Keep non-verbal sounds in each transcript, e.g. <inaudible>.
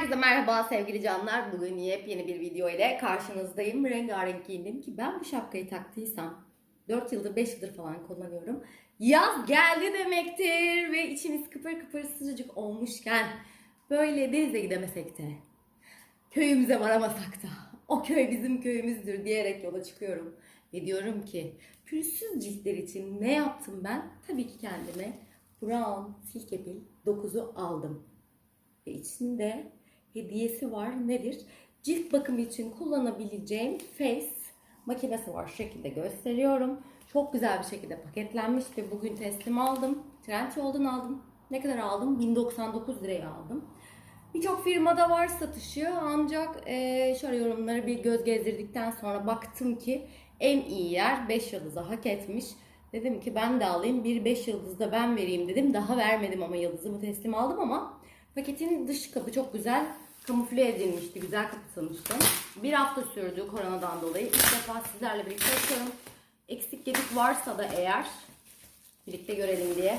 Herkese merhaba sevgili canlar. Bugün yepyeni bir video ile karşınızdayım. Rengarenk giyindim ki ben bu şapkayı taktıysam 4 yıldır 5 yıldır falan kullanıyorum. Yaz geldi demektir ve içimiz kıpır kıpır sıcacık olmuşken böyle denize gidemesek de köyümüze varamasak da o köy bizim köyümüzdür diyerek yola çıkıyorum. Ve diyorum ki pürüzsüz ciltler için ne yaptım ben? Tabii ki kendime Brown Silke Pil 9'u aldım. Ve içinde hediyesi var. Nedir? Cilt bakımı için kullanabileceğim face makinesi var. Şu şekilde gösteriyorum. Çok güzel bir şekilde paketlenmiş ve bugün teslim aldım. Trendyol'dan aldım. Ne kadar aldım? 1099 liraya aldım. Birçok firmada var satışı ancak eee şöyle yorumları bir göz gezdirdikten sonra baktım ki en iyi yer 5 yıldızı hak etmiş. Dedim ki ben de alayım bir 5 yıldız da ben vereyim dedim. Daha vermedim ama yıldızımı teslim aldım ama paketin dış kapı çok güzel kamufle edilmişti. Güzel kapatılmıştı. Bir hafta sürdü koronadan dolayı. İlk defa sizlerle birlikte açıyorum. Eksik gedik varsa da eğer birlikte görelim diye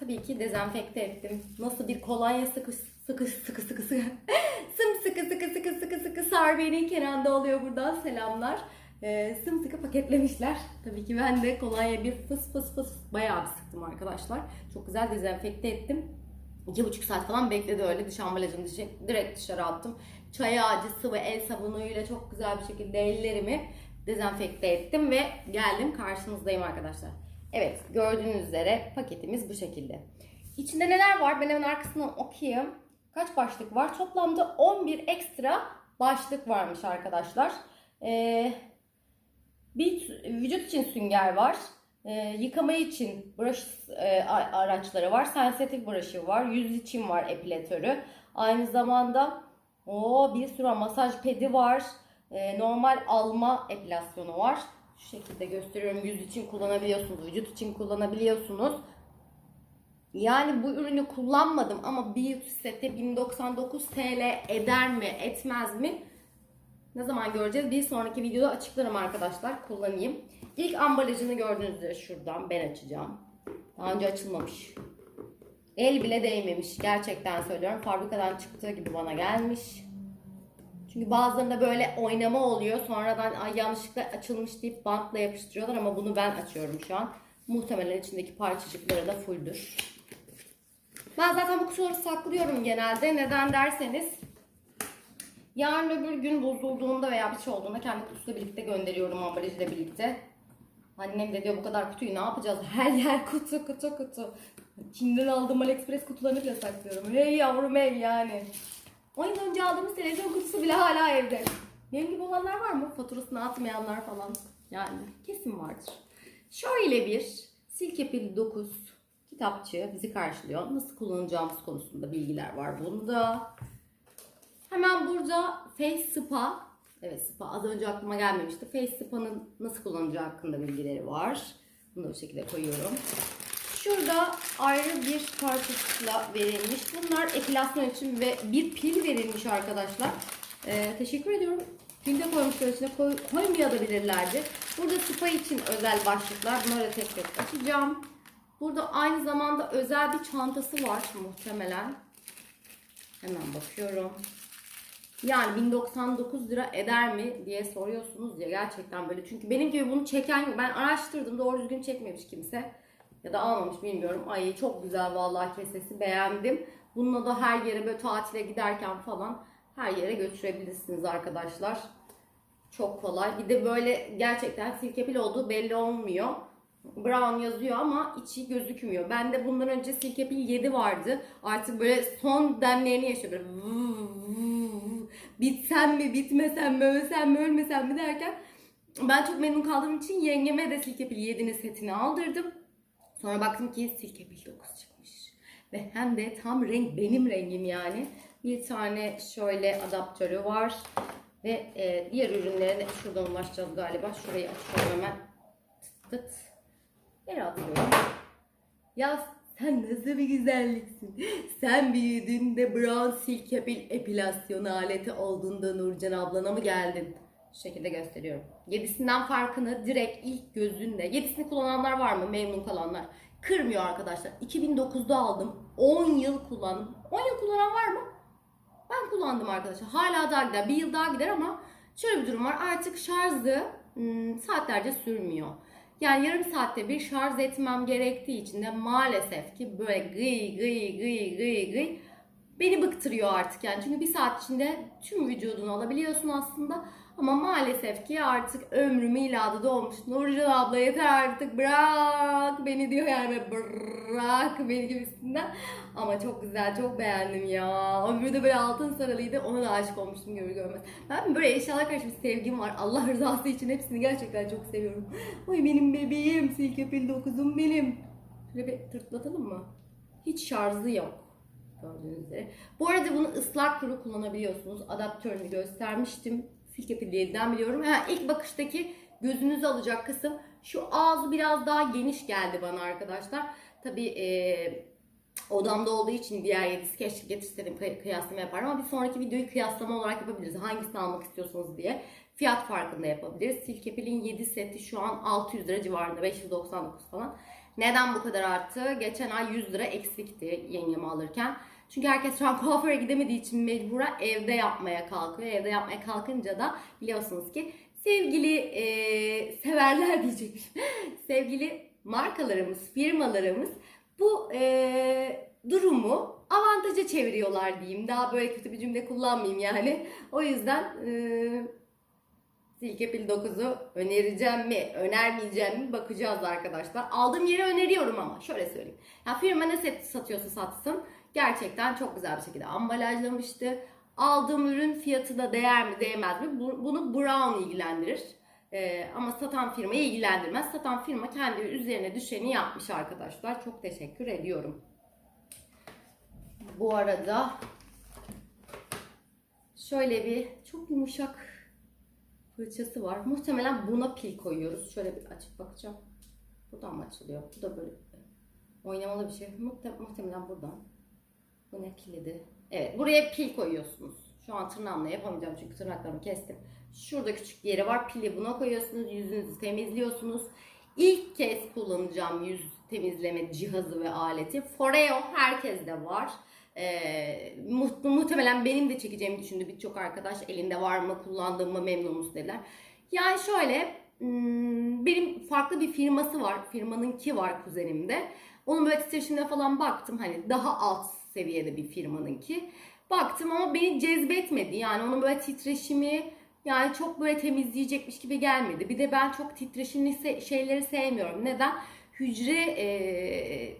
Tabii ki dezenfekte ettim. Nasıl bir kolonya sıkı sıkı sıkı sıkı sıkı <laughs> sımsıkı sıkı sıkı sıkı sıkı sar beni Kenan'da oluyor buradan selamlar. Ee, sımsıkı paketlemişler. Tabii ki ben de kolonya bir fıs fıs fıs bayağı bir sıktım arkadaşlar. Çok güzel dezenfekte ettim. İki buçuk saat falan bekledi öyle dış ambalajını dışı, direkt dışarı attım. Çay ağacı sıvı el sabunuyla çok güzel bir şekilde ellerimi dezenfekte ettim ve geldim karşınızdayım arkadaşlar. Evet gördüğünüz üzere paketimiz bu şekilde. İçinde neler var ben hemen arkasından okuyayım. Kaç başlık var? Toplamda 11 ekstra başlık varmış arkadaşlar. Ee, bir vücut için sünger var. Ee, yıkama için brush e, araçları var. Sensitif brush'ı var. Yüz için var epilatörü. Aynı zamanda o bir sürü masaj pedi var. Ee, normal alma epilasyonu var. Şu şekilde gösteriyorum. Yüz için kullanabiliyorsunuz. Vücut için kullanabiliyorsunuz. Yani bu ürünü kullanmadım ama bir sete 1099 TL eder mi etmez mi? Ne zaman göreceğiz? Bir sonraki videoda açıklarım arkadaşlar. Kullanayım. İlk ambalajını gördüğünüz üzere şuradan ben açacağım. Daha önce açılmamış. El bile değmemiş. Gerçekten söylüyorum. Fabrikadan çıktığı gibi bana gelmiş. Çünkü bazılarında böyle oynama oluyor. Sonradan Ay, yanlışlıkla açılmış deyip bantla yapıştırıyorlar ama bunu ben açıyorum şu an. Muhtemelen içindeki parçacıkları da fulldür. Ben zaten bu kutuları saklıyorum genelde. Neden derseniz yarın öbür gün bozulduğunda veya bir şey olduğunda kendi kutusuyla birlikte gönderiyorum ambalajıyla birlikte. Annem de diyor bu kadar kutuyu ne yapacağız? <laughs> Her yer kutu kutu kutu. Çin'den aldığım AliExpress kutularını bile saklıyorum. Hey yavrum hey yani. 10 yıl önce aldığımız televizyon kutusu bile hala evde. Benim gibi olanlar var mı? Faturasını atmayanlar falan. Yani kesin vardır. Şöyle bir Silke Pil 9 kitapçı bizi karşılıyor. Nasıl kullanacağımız konusunda bilgiler var bunda. Hemen burada Face Spa. Evet Spa az önce aklıma gelmemişti. Face Spa'nın nasıl kullanacağı hakkında bilgileri var. Bunu da bu şekilde koyuyorum. Şurada ayrı bir parçasıyla verilmiş. Bunlar epilasyon için ve bir pil verilmiş arkadaşlar. Ee, teşekkür ediyorum. Pil de koymuşlar içine koy, koymayabilirlerdi. Burada spa için özel başlıklar. Bunları tek tek açacağım. Burada aynı zamanda özel bir çantası var muhtemelen. Hemen bakıyorum. Yani 1099 lira eder mi diye soruyorsunuz ya gerçekten böyle. Çünkü benim gibi bunu çeken. Ben araştırdım doğru düzgün çekmemiş kimse. Ya da almamış bilmiyorum. Ay çok güzel vallahi kesesi beğendim. Bununla da her yere böyle tatile giderken falan her yere götürebilirsiniz arkadaşlar. Çok kolay. Bir de böyle gerçekten silkepil olduğu belli olmuyor. Brown yazıyor ama içi gözükmüyor. Bende bundan önce silkepil 7 vardı. Artık böyle son demlerini yaşıyor. Bitsem mi, bitmesem mi, ölsem mi, ölmesem mi derken ben çok memnun kaldığım için yengeme de silkepil 7'nin setini aldırdım. Sonra baktım ki silkepil 9 çıkmış. Ve hem de tam renk benim rengim yani. Bir tane şöyle adaptörü var. Ve e, diğer ürünlere de şuradan ulaşacağız galiba. Şurayı açıyorum hemen. Tıt tıt. Yere atıyorum. Ya sen nasıl bir güzelliksin. Sen büyüdüğünde brown silkepil epilasyon aleti olduğunda Nurcan ablana mı geldin? Şu şekilde gösteriyorum. Yedisinden farkını direkt ilk gözünle. Yedisini kullananlar var mı? Memnun kalanlar. kırmıyor arkadaşlar. 2009'da aldım. 10 yıl kullandım. 10 yıl kullanan var mı? Ben kullandım arkadaşlar. Hala daha gider. Bir yıl daha gider ama şöyle bir durum var. Artık şarjı hmm, saatlerce sürmüyor. Yani yarım saatte bir şarj etmem gerektiği için de maalesef ki böyle gıy gıy gıy gıy gıy beni bıktırıyor artık yani. Çünkü bir saat içinde tüm vücudunu alabiliyorsun aslında. Ama maalesef ki artık ömrüm miladı dolmuş. Nurcan abla yeter artık bırak beni diyor yani bırak beni gibisinden. Ama çok güzel çok beğendim ya. Ömrü de böyle altın sarılıydı ona da aşık olmuştum görür görmez. Ben böyle eşyalar karşı bir sevgim var. Allah rızası için hepsini gerçekten çok seviyorum. Oy benim bebeğim silkepil dokuzum benim. Şöyle bir tırtlatalım mı? Hiç şarjı yok. Gördüğünüz üzere. Bu arada bunu ıslak kuru kullanabiliyorsunuz. Adaptörünü göstermiştim. Silke Pilli'den biliyorum. Ha, ilk bakıştaki gözünüzü alacak kısım şu ağzı biraz daha geniş geldi bana arkadaşlar. Tabii e, odamda olduğu için diğer yedisi keşke getirseydim kıy- kıyaslama yaparım ama bir sonraki videoyu kıyaslama olarak yapabiliriz. Hangisini almak istiyorsanız diye fiyat farkında yapabiliriz. Silkepil'in 7 seti şu an 600 lira civarında 599 falan. Neden bu kadar arttı? Geçen ay 100 lira eksikti yengemi alırken. Çünkü herkes şu an kuaföre gidemediği için mecburen evde yapmaya kalkıyor. Evde yapmaya kalkınca da biliyorsunuz ki sevgili e, severler diyecekmiş. <laughs> sevgili markalarımız, firmalarımız bu e, durumu avantaja çeviriyorlar diyeyim. Daha böyle kötü bir cümle kullanmayayım yani. O yüzden e, Silke Pil 9'u önereceğim mi, önermeyeceğim mi bakacağız arkadaşlar. Aldığım yeri öneriyorum ama şöyle söyleyeyim. Ya firma ne satıyorsa satsın gerçekten çok güzel bir şekilde ambalajlamıştı. Aldığım ürün fiyatı da değer mi değmez mi Bu- bunu Brown ilgilendirir. Ee, ama satan firmayı ilgilendirmez. Satan firma kendi üzerine düşeni yapmış arkadaşlar. Çok teşekkür ediyorum. Bu arada şöyle bir çok yumuşak fırçası var. Muhtemelen buna pil koyuyoruz. Şöyle bir açıp bakacağım. Buradan mı açılıyor? Bu da böyle oynamalı bir şey. Muhte- muhtemelen buradan. Bu kilidi? Evet buraya pil koyuyorsunuz. Şu an tırnağımla yapamayacağım çünkü tırnaklarımı kestim. Şurada küçük bir yeri var. Pili buna koyuyorsunuz. Yüzünüzü temizliyorsunuz. İlk kez kullanacağım yüz temizleme cihazı ve aleti. Foreo herkeste var. Ee, mu- muhtemelen benim de çekeceğimi düşündü birçok arkadaş. Elinde var mı, kullandığımı memnun musun dediler. Yani şöyle, hmm, benim farklı bir firması var. Firmanınki var kuzenimde. Onun böyle titreşimine falan baktım. Hani daha alt seviyede bir firmanınki. Baktım ama beni cezbetmedi. Yani onun böyle titreşimi yani çok böyle temizleyecekmiş gibi gelmedi. Bir de ben çok titreşimli şeyleri sevmiyorum. Neden? Hücre e,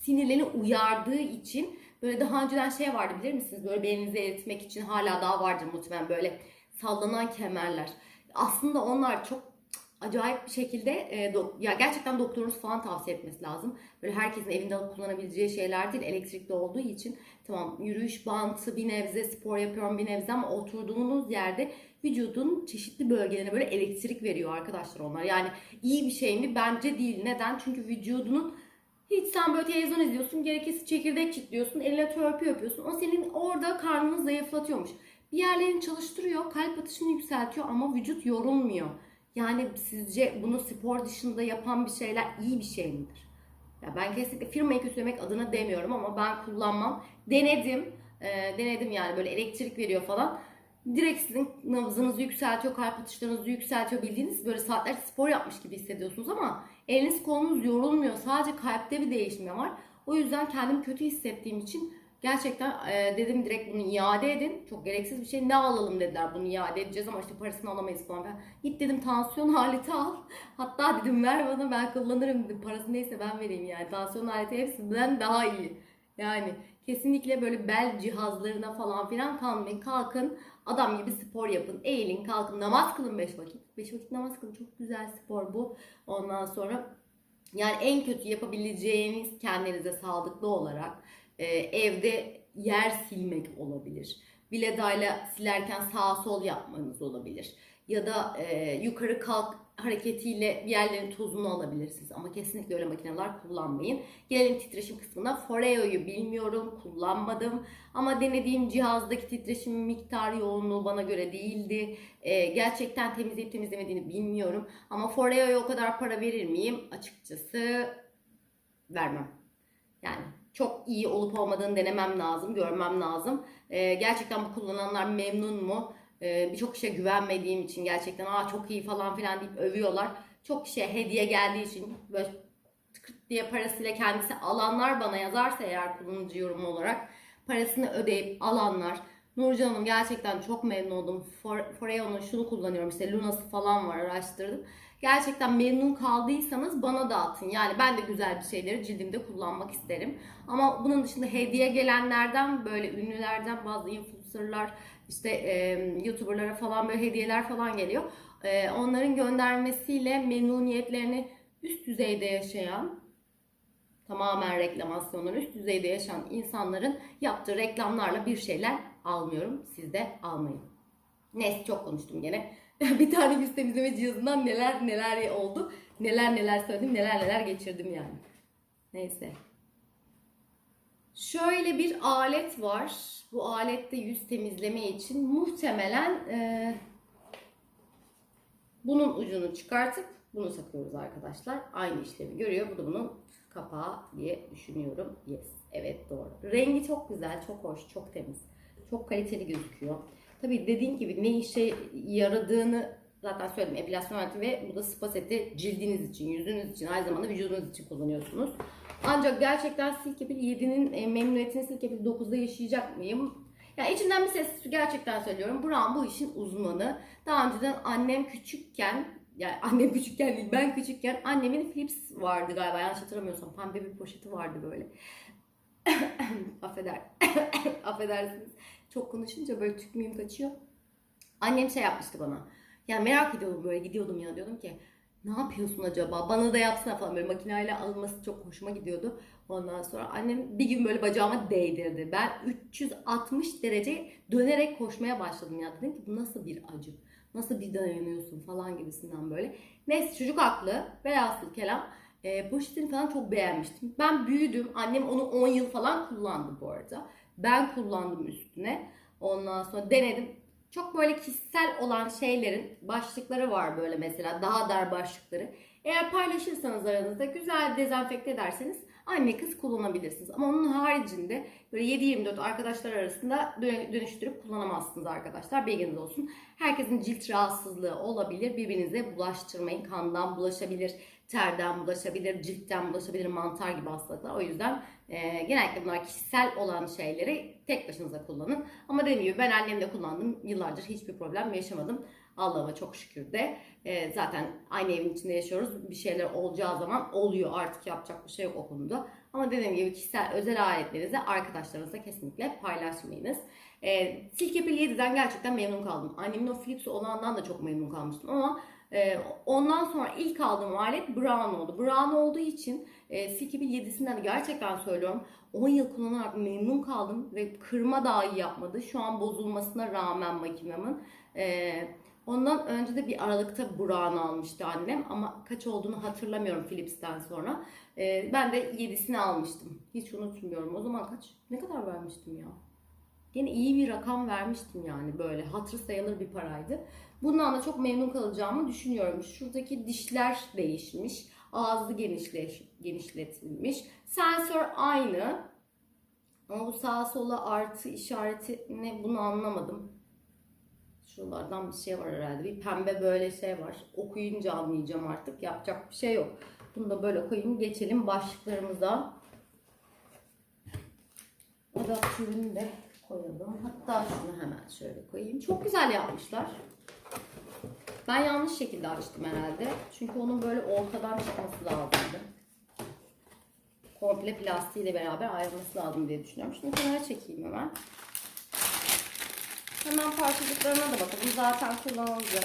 sinirlerini uyardığı için böyle daha önceden şey vardı bilir misiniz? Böyle belinizi eritmek için hala daha vardır muhtemelen böyle sallanan kemerler. Aslında onlar çok acayip bir şekilde e, dok- ya gerçekten doktorunuz falan tavsiye etmesi lazım. Böyle herkesin evinde kullanabileceği şeyler değil. Elektrikli olduğu için tamam yürüyüş bantı bir nebze spor yapıyorum bir nebze ama oturduğunuz yerde vücudun çeşitli bölgelerine böyle elektrik veriyor arkadaşlar onlar. Yani iyi bir şey mi? Bence değil. Neden? Çünkü vücudunun hiç sen böyle televizyon izliyorsun, gerekirse çekirdek çitliyorsun, eline törpü yapıyorsun. O senin orada karnını zayıflatıyormuş. Bir yerlerini çalıştırıyor, kalp atışını yükseltiyor ama vücut yorulmuyor. Yani sizce bunu spor dışında yapan bir şeyler iyi bir şey midir? Ya ben kesinlikle firmayı kötülemek adına demiyorum ama ben kullanmam. Denedim. Ee, denedim yani böyle elektrik veriyor falan. Direkt sizin nabzınızı yükseltiyor, kalp atışlarınızı yükseltiyor bildiğiniz böyle saatler spor yapmış gibi hissediyorsunuz ama eliniz kolunuz yorulmuyor. Sadece kalpte bir değişme var. O yüzden kendimi kötü hissettiğim için gerçekten e, dedim direkt bunu iade edin. Çok gereksiz bir şey. Ne alalım dediler bunu iade edeceğiz ama işte parasını alamayız falan. Ben, Git dedim tansiyon <laughs> aleti al. Hatta dedim ver bana ben kullanırım dedim. Parası neyse ben vereyim yani. Tansiyon aleti hepsinden daha iyi. Yani kesinlikle böyle bel cihazlarına falan filan kalmayın. Kalkın adam gibi spor yapın. Eğilin kalkın namaz kılın 5 vakit. 5 vakit namaz kılın çok güzel spor bu. Ondan sonra yani en kötü yapabileceğiniz kendinize sağlıklı olarak e, evde yer silmek olabilir. Biledayla silerken sağ sol yapmanız olabilir. Ya da e, yukarı kalk hareketiyle yerlerin tozunu alabilirsiniz. Ama kesinlikle öyle makineler kullanmayın. Gelelim titreşim kısmına. Foreo'yu bilmiyorum, kullanmadım. Ama denediğim cihazdaki titreşim miktarı yoğunluğu bana göre değildi. E, gerçekten temizleyip temizlemediğini bilmiyorum. Ama Foreo'ya o kadar para verir miyim? Açıkçası vermem. Yani çok iyi olup olmadığını denemem lazım, görmem lazım. Ee, gerçekten bu kullananlar memnun mu? Ee, Birçok kişiye güvenmediğim için gerçekten aa çok iyi falan filan deyip övüyorlar. Çok kişiye hediye geldiği için böyle tıkırt diye parasıyla kendisi alanlar bana yazarsa eğer kullanıcı yorumu olarak parasını ödeyip alanlar Nurcan Hanım gerçekten çok memnun oldum. For- Foreo'nun şunu kullanıyorum işte Luna'sı falan var araştırdım. Gerçekten memnun kaldıysanız bana da atın. Yani ben de güzel bir şeyleri cildimde kullanmak isterim. Ama bunun dışında hediye gelenlerden böyle ünlülerden bazı influencerlar işte e, youtuberlara falan böyle hediyeler falan geliyor. E, onların göndermesiyle memnuniyetlerini üst düzeyde yaşayan tamamen reklamasyonları üst düzeyde yaşayan insanların yaptığı reklamlarla bir şeyler almıyorum. Siz de almayın. Neyse çok konuştum gene. <laughs> bir tane yüz temizleme cihazından neler neler oldu. Neler neler söyledim, neler neler geçirdim yani. Neyse. Şöyle bir alet var. Bu alette yüz temizleme için muhtemelen e, bunun ucunu çıkartıp bunu takıyoruz arkadaşlar. Aynı işlemi görüyor. Bu da bunun kapağı diye düşünüyorum. Yes. Evet doğru. Rengi çok güzel, çok hoş, çok temiz. Çok kaliteli gözüküyor. Tabii dediğim gibi ne işe yaradığını zaten söyledim. Epilasyon aleti ve bu da spa seti cildiniz için, yüzünüz için, aynı zamanda vücudunuz için kullanıyorsunuz. Ancak gerçekten Silkepil 7'nin e, memnuniyetini Silkepil 9'da yaşayacak mıyım? Ya içimden bir ses gerçekten söylüyorum. Buran bu işin uzmanı. Daha önceden annem küçükken yani annem küçükken değil ben küçükken annemin Philips vardı galiba yanlış hatırlamıyorsam pembe bir poşeti vardı böyle. <coughs> Affeder. <laughs> Affedersiniz. Çok konuşunca böyle tükmüğüm kaçıyor. Annem şey yapmıştı bana. Yani merak ediyordum böyle gidiyordum ya diyordum ki ne yapıyorsun acaba? Bana da yapsana falan böyle makineyle alınması çok hoşuma gidiyordu. Ondan sonra annem bir gün böyle bacağıma değdirdi. Ben 360 derece dönerek koşmaya başladım ya. Dedim ki bu nasıl bir acı? Nasıl bir dayanıyorsun falan gibisinden böyle. Neyse çocuk haklı. Velhasıl kelam. E, poşetini falan çok beğenmiştim. Ben büyüdüm. Annem onu 10 yıl falan kullandı bu arada. Ben kullandım üstüne. Ondan sonra denedim. Çok böyle kişisel olan şeylerin başlıkları var böyle mesela daha dar başlıkları. Eğer paylaşırsanız aranızda güzel dezenfekte ederseniz anne kız kullanabilirsiniz. Ama onun haricinde böyle 7-24 arkadaşlar arasında dö- dönüştürüp kullanamazsınız arkadaşlar. Bilginiz olsun. Herkesin cilt rahatsızlığı olabilir. Birbirinize bulaştırmayın. Kandan bulaşabilir, terden bulaşabilir, ciltten bulaşabilir, mantar gibi hastalıklar. O yüzden e, genellikle bunlar kişisel olan şeyleri tek başınıza kullanın. Ama dediğim gibi ben annemle kullandım. Yıllardır hiçbir problem yaşamadım. Allah'ıma çok şükür de. E, zaten aynı evin içinde yaşıyoruz. Bir şeyler olacağı zaman oluyor. Artık yapacak bir şey yok o konuda. Ama dediğim gibi kişisel özel aletlerinizi arkadaşlarınızla kesinlikle paylaşmayınız. E, Silkepil 7'den gerçekten memnun kaldım. Annemin o Philips olandan da çok memnun kalmıştım ama ondan sonra ilk aldığım alet Brown oldu. Brown olduğu için e, Silkepil 7'sinden de gerçekten söylüyorum 10 yıl kullanarak memnun kaldım ve kırma dahi yapmadı. Şu an bozulmasına rağmen makinemin. E, ondan önce de bir aralıkta Brown almıştı annem ama kaç olduğunu hatırlamıyorum Philips'ten sonra. E, ben de 7'sini almıştım. Hiç unutmuyorum. O zaman kaç? Ne kadar vermiştim ya? Gene iyi bir rakam vermiştim yani böyle hatırı sayılır bir paraydı. Bundan da çok memnun kalacağımı düşünüyorum. Şuradaki dişler değişmiş. Ağzı genişleş, genişletilmiş. Sensör aynı. Ama bu sağa sola artı işareti ne bunu anlamadım. Şuralardan bir şey var herhalde. Bir pembe böyle şey var. Okuyunca anlayacağım artık. Yapacak bir şey yok. Bunu da böyle koyayım. Geçelim başlıklarımıza. Adaptörünü de koyalım. Hatta şunu hemen şöyle koyayım. Çok güzel yapmışlar. Ben yanlış şekilde açtım herhalde. Çünkü onun böyle ortadan çıkması lazımdı. Komple plastiğiyle beraber ayrılması lazım diye düşünüyorum. Şimdi kenara çekeyim hemen. Hemen parçacıklarına da bakalım. Zaten kullanılacak.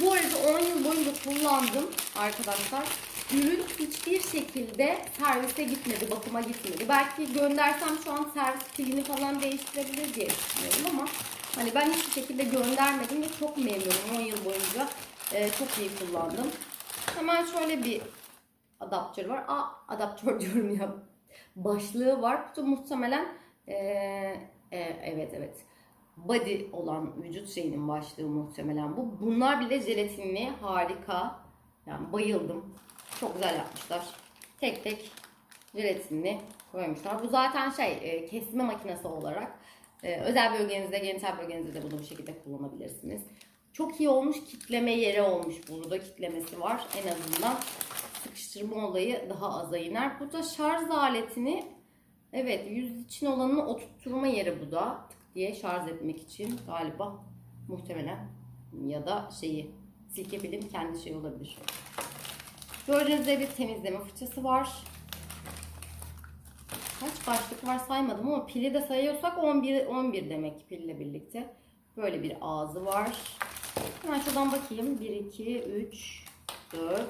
Bu arada 10 yıl boyunca kullandım arkadaşlar. Ürün hiçbir şekilde servise gitmedi, bakıma gitmedi. Belki göndersem şu an servis pilini falan değiştirebilir diye düşünüyorum ama hani ben hiçbir şekilde göndermedim ve çok memnunum 10 yıl boyunca. Ee, çok iyi kullandım. Hemen şöyle bir adaptör var. Aa adaptör diyorum ya. Başlığı var. Bu muhtemelen ee, e, evet evet body olan vücut şeyinin başlığı muhtemelen bu. Bunlar bile jelatinli harika. Yani bayıldım. Çok güzel yapmışlar. Tek tek jelatinini koymuşlar. Bu zaten şey e, kesme makinesi olarak e, özel bölgenizde, genital bölgenizde de bunu bu şekilde kullanabilirsiniz. Çok iyi olmuş kitleme yeri olmuş burada kitlemesi var en azından sıkıştırma olayı daha aza iner. Burada şarj aletini evet yüz için olanını oturtturma yeri bu da tık diye şarj etmek için galiba muhtemelen ya da şeyi silke pilin kendi şey olabilir. Gördüğünüz üzere bir temizleme fırçası var. Kaç başlık var saymadım ama pili de sayıyorsak 11 11 demek pille birlikte. Böyle bir ağzı var. Hemen şuradan bakayım. 1 2 3 4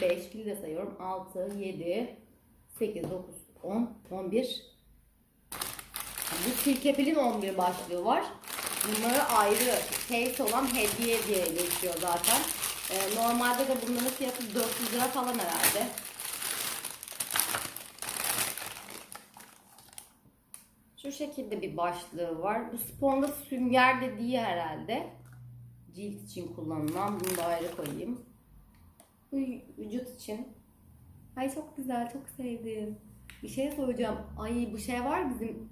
5 pili de sayıyorum. 6 7 8 9 10 11 Bu silke pilin 11 başlığı var. Bunları ayrı case olan hediye diye geçiyor zaten. Ee, normalde de bunların fiyatı 400 lira falan herhalde. Şu şekilde bir başlığı var. Bu sponda sünger dediği herhalde. Cilt için kullanılan. Bunu da ayrı koyayım. Bu vücut için. Ay çok güzel, çok sevdim. Bir şey soracağım. Ay bu şey var bizim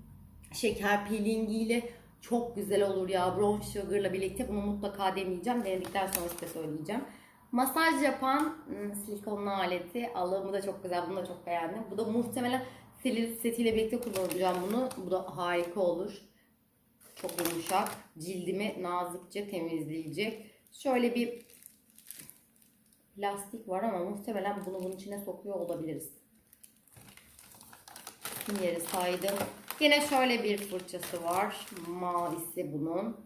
şeker peelingiyle çok güzel olur ya. Brown Sugar'la birlikte bunu mutlaka deneyeceğim. Denedikten sonra size söyleyeceğim. Masaj yapan ım, silikonlu aleti. Allah'ımı da çok güzel. Bunu da çok beğendim. Bu da muhtemelen Selülit setiyle birlikte kullanacağım bunu. Bu da harika olur. Çok yumuşak. Cildimi nazikçe temizleyecek. Şöyle bir plastik var ama muhtemelen bunu bunun içine sokuyor olabiliriz. Tüm yeri saydım. Yine şöyle bir fırçası var. Mavisi bunun.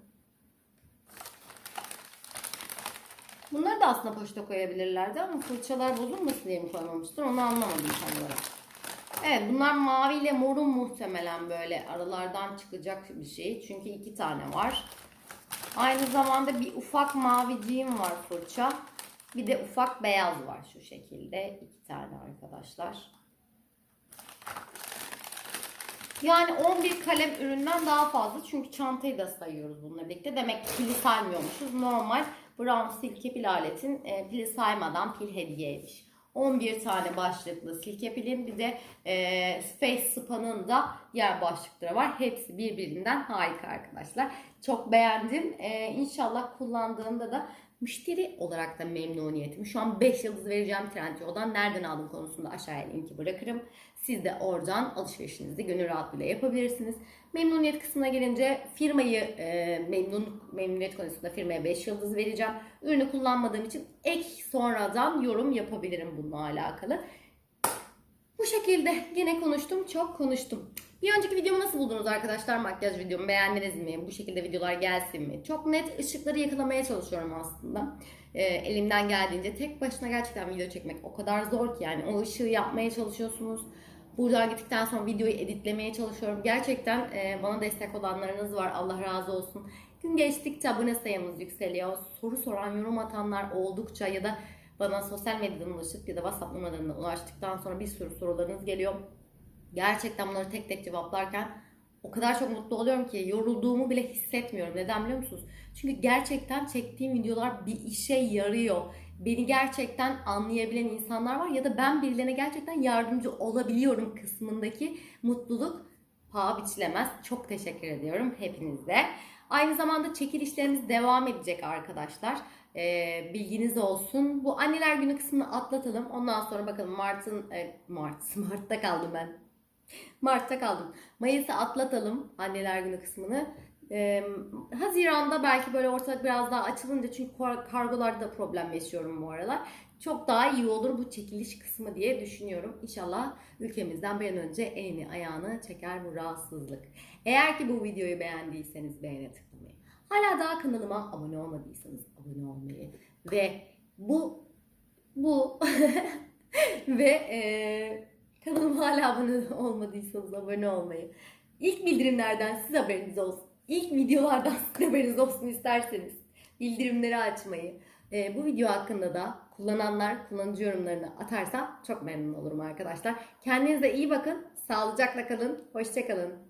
Bunları da aslında poşete koyabilirlerdi ama fırçalar bozulmasın diye mi koymamıştır onu anlamadım tam olarak. Evet bunlar mavi ile morun muhtemelen böyle aralardan çıkacak bir şey. Çünkü iki tane var. Aynı zamanda bir ufak maviciğim var fırça. Bir de ufak beyaz var şu şekilde. iki tane arkadaşlar. Yani 11 kalem üründen daha fazla. Çünkü çantayı da sayıyoruz bununla birlikte. Demek ki pili saymıyormuşuz. Normal Brown silke pil aletin e, pili saymadan pil hediyeymiş. 11 tane başlıklı silke pilin bir de e, Space Spa'nın da diğer başlıkları var. Hepsi birbirinden harika arkadaşlar. Çok beğendim. E, inşallah kullandığımda da müşteri olarak da memnuniyetim. Şu an 5 yıldız vereceğim Trendyol'dan. Nereden aldım konusunda aşağıya linki bırakırım. Siz de oradan alışverişinizi gönül rahatlığıyla yapabilirsiniz. Memnuniyet kısmına gelince firmayı e, memnun memnuniyet konusunda firmaya 5 yıldız vereceğim. Ürünü kullanmadığım için ek sonradan yorum yapabilirim bununla alakalı. Bu şekilde yine konuştum, çok konuştum. Bir önceki videomu nasıl buldunuz arkadaşlar? Makyaj videomu beğendiniz mi? Bu şekilde videolar gelsin mi? Çok net ışıkları yakalamaya çalışıyorum aslında. Ee, elimden geldiğince tek başına gerçekten video çekmek o kadar zor ki yani o ışığı yapmaya çalışıyorsunuz. Buradan gittikten sonra videoyu editlemeye çalışıyorum. Gerçekten e, bana destek olanlarınız var. Allah razı olsun. Gün geçtikçe abone sayımız yükseliyor. Soru soran, yorum atanlar oldukça ya da bana sosyal medyadan ulaşıp ya da WhatsApp numaralarına ulaştıktan sonra bir sürü sorularınız geliyor. Gerçekten bunları tek tek cevaplarken o kadar çok mutlu oluyorum ki yorulduğumu bile hissetmiyorum. Neden biliyor musunuz? Çünkü gerçekten çektiğim videolar bir işe yarıyor. Beni gerçekten anlayabilen insanlar var ya da ben birilerine gerçekten yardımcı olabiliyorum kısmındaki mutluluk paha biçilemez. Çok teşekkür ediyorum hepinize. Aynı zamanda çekilişlerimiz devam edecek arkadaşlar. Ee, bilginiz olsun. Bu anneler günü kısmını atlatalım. Ondan sonra bakalım Mart'ın e, Mart <laughs> Mart'ta kaldım ben. Mart'ta kaldım. Mayıs'ı atlatalım anneler günü kısmını. Ee, Haziran'da belki böyle ortalık biraz daha açılınca çünkü kar- kargolarda da problem yaşıyorum bu aralar. Çok daha iyi olur bu çekiliş kısmı diye düşünüyorum. İnşallah ülkemizden bir an önce elini ayağını çeker bu rahatsızlık. Eğer ki bu videoyu beğendiyseniz beğene tıklamayı. Hala daha kanalıma abone olmadıysanız abone olmayı ve bu bu <laughs> ve e, kanalıma <laughs> hala abone olmadıysanız abone olmayı. İlk bildirimlerden siz haberiniz olsun. İlk videolardan <laughs> siz haberiniz olsun isterseniz bildirimleri açmayı. e, bu video hakkında da kullananlar kullanıcı yorumlarını atarsa çok memnun olurum arkadaşlar. Kendinize iyi bakın. Sağlıcakla kalın. Hoşçakalın.